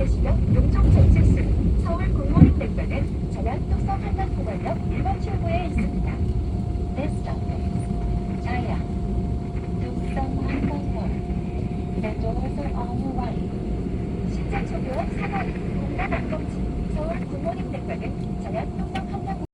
대시역 용종 전체스 서울 공모링 백반은 전남 똑섬 한남공원역 1번 출구에 있습니다. This stop is Jaya. 똑섬 한남공원. The doors are on your 신자초교 3번.